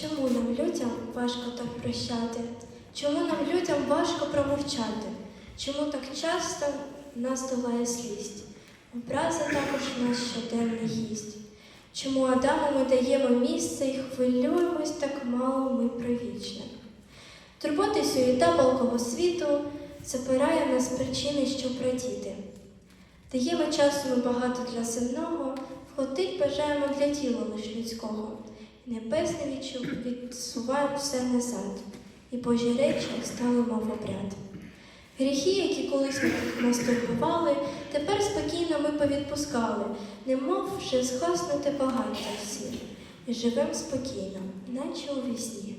Чому нам людям важко так прощати? Чому нам людям важко промовчати? Чому так часто нас долає злість? Образи також наш щоденний гість. Чому Адаму ми даємо місце і хвилюємось так мало ми про вічне? Турботи суєта палкого світу забирає в нас причини, що радіти. Даємо часу ми багато для земного, вхотить бажаємо для тіла лиш людського. Небесне відчув відсуваємо все назад, і Божі речі стали мов обряд. Гріхи, які колись нас турбували, тепер спокійно ми повідпускали, немов вже згаснути багаття всі, і живем спокійно, наче у вісні.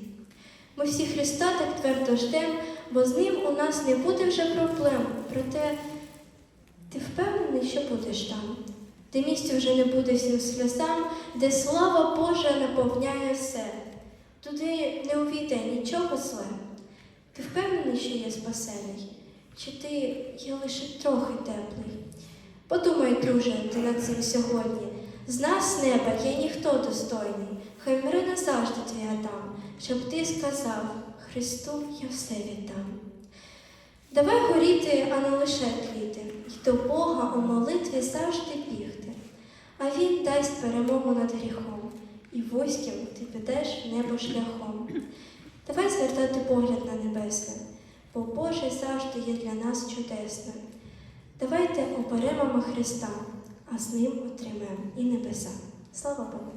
Ми всі Христа так твердо ждем, бо з ним у нас не буде вже проблем. Проте ти впевнений, що будеш там, де місця вже не буде всім сльозам, де слава Божа наповняє все. Туди не увійде нічого зле. Ти впевнений, що є спасений? Чи ти є лише трохи теплий? Подумай, друже, ти над цим сьогодні. З нас неба є ніхто достойний, хай мири назавжди твій Адам, щоб ти сказав, Христу я все віддам. Давай горіти, а не лише тліти, й до Бога у молитві завжди а Він дасть перемогу над гріхом, і вузьким ти підеш небо шляхом. Давай звертати погляд на небесне, бо Боже завжди є для нас чудесним. Давайте оберемо ми Христа, а з ним отримаємо і небеса. Слава Богу!